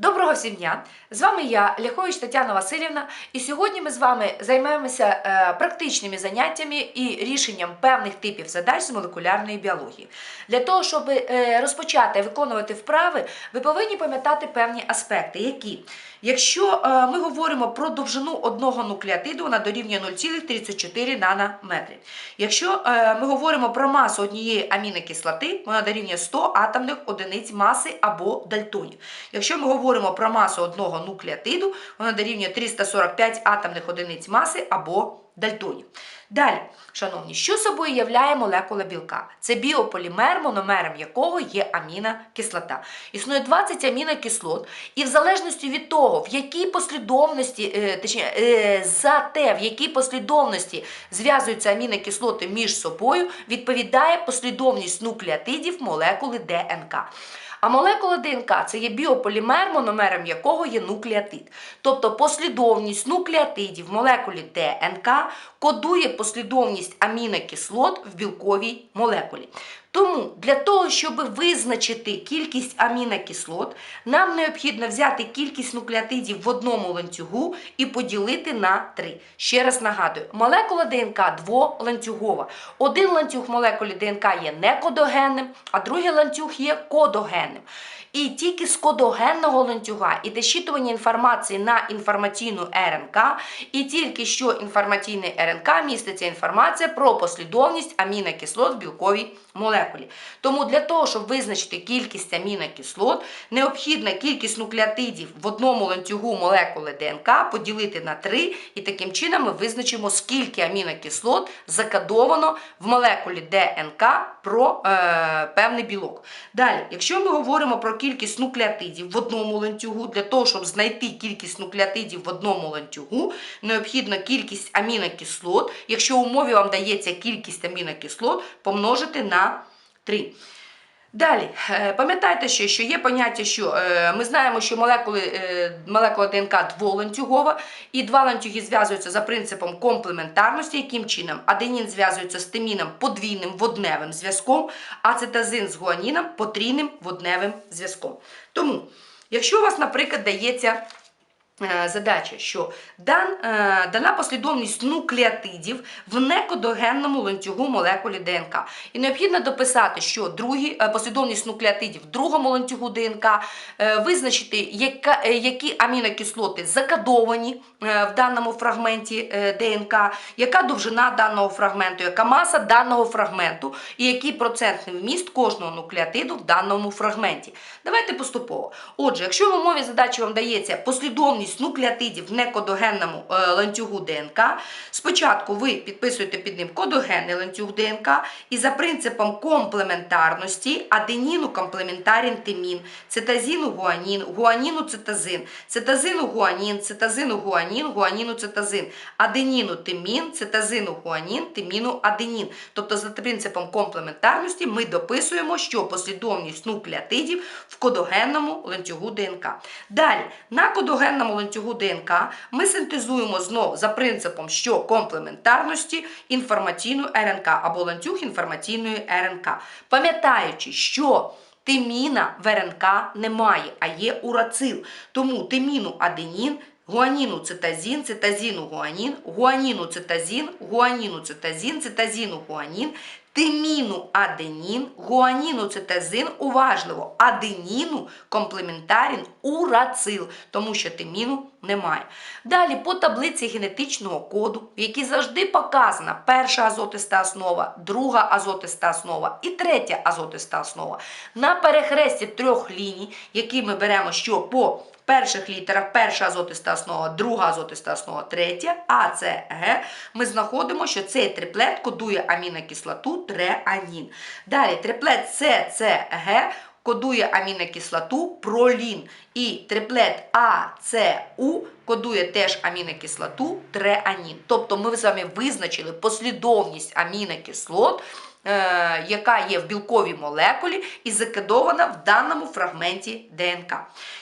Доброго всім дня! З вами я, Ляхович Тетяна Васильівна, і сьогодні ми з вами займаємося е, практичними заняттями і рішенням певних типів задач з молекулярної біології. Для того, щоб е, розпочати виконувати вправи, ви повинні пам'ятати певні аспекти, які, якщо е, ми говоримо про довжину одного нуклеотиду, вона дорівнює 0,34 нанометри. Якщо ми говоримо про масу однієї амінокислоти, вона дорівнює 100 атомних одиниць маси або дальтонів. Якщо ми говоримо про масу одного нуклеотиду, вона дорівнює 345 атомних одиниць маси або дальтонів. Далі, шановні, що собою являє молекула білка? Це біополімер, мономером якого є амінокислота. Існує 20 амінокислот, і в залежності від того, в якій послідовності, е, точніше, е, за те, в якій послідовності зв'язуються амінокислоти між собою, відповідає послідовність нуклеотидів молекули ДНК. А молекула ДНК це є біополімер, мономером якого є нуклеотид. Тобто послідовність нуклеотидів в молекулі ДНК кодує послідовність амінокислот в білковій молекулі. Тому для того, щоб визначити кількість амінокислот, нам необхідно взяти кількість нуклеотидів в одному ланцюгу і поділити на 3. Ще раз нагадую, молекула ДНК дволанцюгова. Один ланцюг молекулі ДНК є некодогенним, а другий ланцюг є кодогенним. І тільки з кодогенного ланцюга іде щитування інформації на інформаційну РНК, і тільки що інформаційний РНК міститься інформація про послідовність амінокислот в білковій молекулі. Тому для того, щоб визначити кількість амінокислот, необхідна кількість нуклеотидів в одному ланцюгу молекули ДНК поділити на 3, і таким чином ми визначимо, скільки амінокислот закодовано в молекулі ДНК про е, певний білок. Далі, якщо ми говоримо про кількість нуклеотидів в одному ланцюгу, для того, щоб знайти кількість нуклеотидів в одному ланцюгу, необхідно кількість амінокислот, якщо у мові вам дається кількість амінокислот, помножити на 3. Далі, е, пам'ятайте ще, що є поняття, що е, ми знаємо, що молекули, е, молекула ДНК дволанцюгова, і два ланцюги зв'язуються за принципом комплементарності, яким чином аденін зв'язується з тиміном подвійним водневим зв'язком, а цитазин з гуаніном потрійним водневим зв'язком. Тому, якщо у вас, наприклад, дається задача, що дан, е, дана послідовність нуклеотидів в некодогенному ланцюгу молекулі ДНК. І необхідно дописати, що другі, е, послідовність нуклеотидів в другому ланцюгу ДНК, е, визначити, яка, е, які амінокислоти закодовані е, в даному фрагменті е, ДНК, яка довжина даного фрагменту, яка маса даного фрагменту і який процентний вміст кожного нуклеотиду в даному фрагменті. Давайте поступово. Отже, якщо в умові задачі вам дається послідовність нуклеотидів в некодогенному е, ланцюгу ДНК, спочатку ви підписуєте під ним кодогенний ланцюг ДНК і за принципом комплементарності аденіну комплементарін тимін, цитазіну гуанін, гуаніну цитазин, цитазину гуанін, цитазину гуанін, гуаніну цитазин, аденіну тимін, цитазину гуанін, тиміну аденін. Тобто за принципом комплементарності ми дописуємо, що послідовність нуклеотидів в кодогенному ланцюгу ДНК. Далі, на кодогенному ланцюгу ДНК ми синтезуємо знов за принципом, що комплементарності інформаційну РНК або ланцюг інформаційної РНК. Пам'ятаючи, що тиміна в РНК немає, а є урацил. Тому тиміну аденін Гуаніну цитазін, цитазіну гуанін, гуаніну цитазін, гуаніну цитазін, цитазіну гуанін, тиміну аденін, гуаніну цитазин, уважливо, аденіну комплементарін урацил, тому що тиміну немає. Далі по таблиці генетичного коду, в якій завжди показана перша азотиста основа, друга азотиста основа і третя азотиста основа. На перехресті трьох ліній, які ми беремо, що по перших літерах перша азотиста основа, друга азотиста основа, третя, А, С, Г, ми знаходимо, що цей триплет кодує амінокислоту треанін. Далі триплет С, С, кодує амінокислоту пролін. І триплет А, С, У кодує теж амінокислоту треанін. Тобто ми з вами визначили послідовність амінокислот, е, яка є в білковій молекулі і закодована в даному фрагменті ДНК.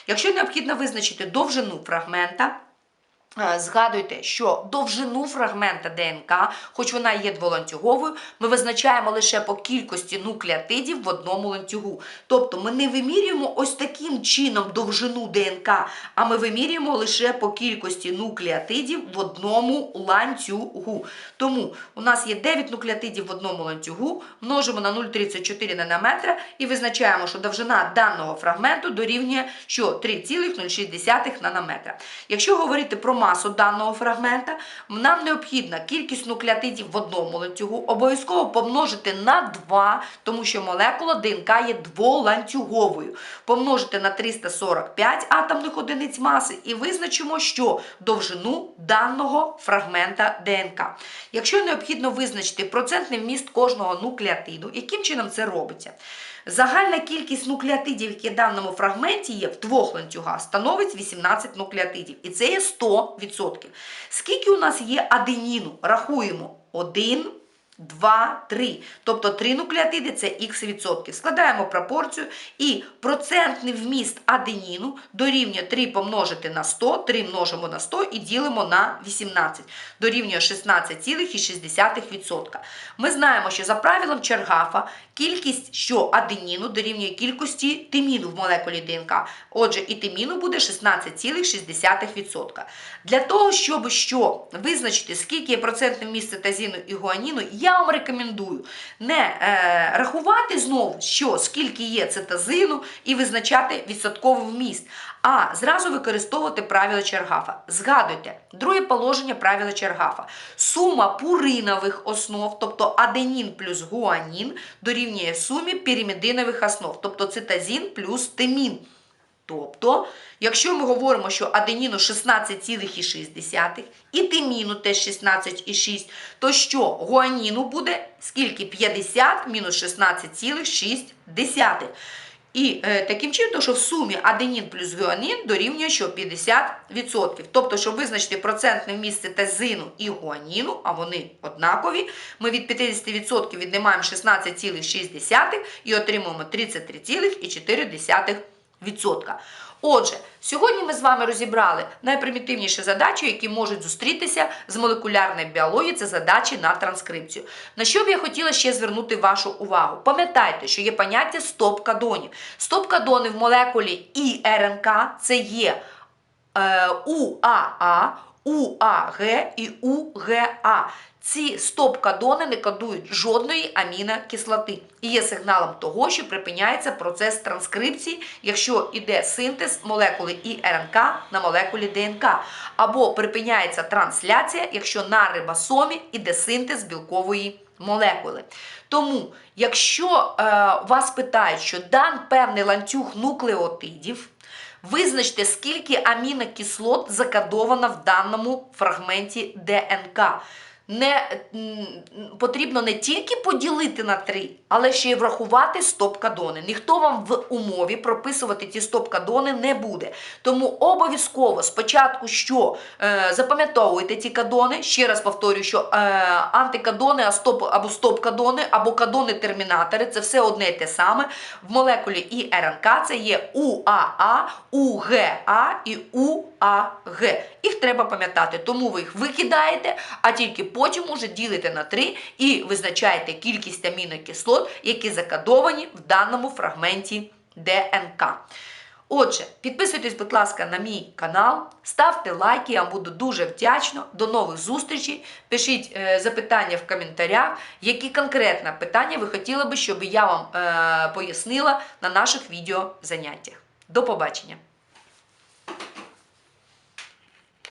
Якщо необхідно визначити довжину фрагмента, Згадуйте, що довжину фрагмента ДНК, хоч вона є дволанцюговою, ми визначаємо лише по кількості нуклеотидів в одному ланцюгу. Тобто ми не вимірюємо ось таким чином довжину ДНК, а ми вимірюємо лише по кількості нуклеотидів в одному ланцюгу. Тому у нас є 9 нуклеотидів в одному ланцюгу, множимо на 0,34 нанометра і визначаємо, що довжина даного фрагменту дорівнює що 3,06 нанометра. Якщо говорити про масу даного фрагмента, нам необхідна кількість нуклеотидів в одному ланцюгу обов'язково помножити на 2, тому що молекула ДНК є дволанцюговою. Помножити на 345 атомних одиниць маси і визначимо, що довжину даного фрагмента ДНК. Якщо необхідно визначити процентний вміст кожного нуклеотиду, яким чином це робиться? Загальна кількість нуклеотидів, які в даному фрагменті є в двох ланцюгах, становить 18 нуклеотидів. І це є 100%. Скільки у нас є аденіну? Рахуємо 1, 2, 3. Тобто 3 нуклеотиди це х відсотків. Складаємо пропорцію і процентний вміст аденіну дорівнює 3 помножити на 100, 3 множимо на 100 і ділимо на 18. Дорівнює 16,6%. Ми знаємо, що за правилом Чергафа кількість що аденіну дорівнює кількості тиміну в молекулі ДНК. Отже, і тиміну буде 16,6%. Для того, щоб що визначити, скільки є процентне вміст цитазіну і гуаніну, я вам рекомендую не е, рахувати знову, що скільки є цитазину, і визначати відсотковий вміст, а зразу використовувати правило Чергафа. Згадуйте, друге положення правила Чергафа. Сума пуринових основ, тобто аденін плюс гуанін, дорівнює сумі піримідинових основ, тобто цитазін плюс тимін. Тобто, якщо ми говоримо, що аденіну 16,6 і тиміну теж 16,6, то що гуаніну буде скільки? 50 мінус 16,6. І е, таким чином, що в сумі аденін плюс гуанін дорівнює що 50%. Тобто, щоб визначити процентне вміст цитазину і гуаніну, а вони однакові, ми від 50% віднімаємо 16,6 і отримуємо 33,4%. Отже, сьогодні ми з вами розібрали найпримітивніші задачі, які можуть зустрітися з молекулярної біології, це задачі на транскрипцію. На що б я хотіла ще звернути вашу увагу? Пам'ятайте, що є поняття стоп-кадонів. Стоп-кадони в молекулі і РНК це є е, УАА, УАГ і УГА. Ці стоп-кадони не кодують жодної амінокислоти і є сигналом того, що припиняється процес транскрипції, якщо йде синтез молекули і РНК на молекулі ДНК, або припиняється трансляція, якщо на рибосомі йде синтез білкової молекули. Тому, якщо е, вас питають, що дан певний ланцюг нуклеотидів, Визначте, скільки амінокислот закодовано в даному фрагменті ДНК. Не, потрібно не тільки поділити на три, але ще й врахувати стоп-кадони. Ніхто вам в умові прописувати ті стоп-кадони не буде. Тому обов'язково спочатку що е, запам'ятовуйте ті кадони. Ще раз повторюю, що е, антикадони або стоп-кадони, або кадони-термінатори це все одне і те саме. В молекулі і РНК це є УАА, УГА і УАГ. Їх треба пам'ятати, тому ви їх викидаєте, а тільки потім уже ділите на 3 і визначаєте кількість амінокислот, які закодовані в даному фрагменті ДНК. Отже, підписуйтесь, будь ласка, на мій канал, ставте лайки, я вам буду дуже вдячна. До нових зустрічей. Пишіть е, запитання в коментарях, які конкретно питання ви хотіли би, щоб я вам е, пояснила на наших відеозаняттях. До побачення!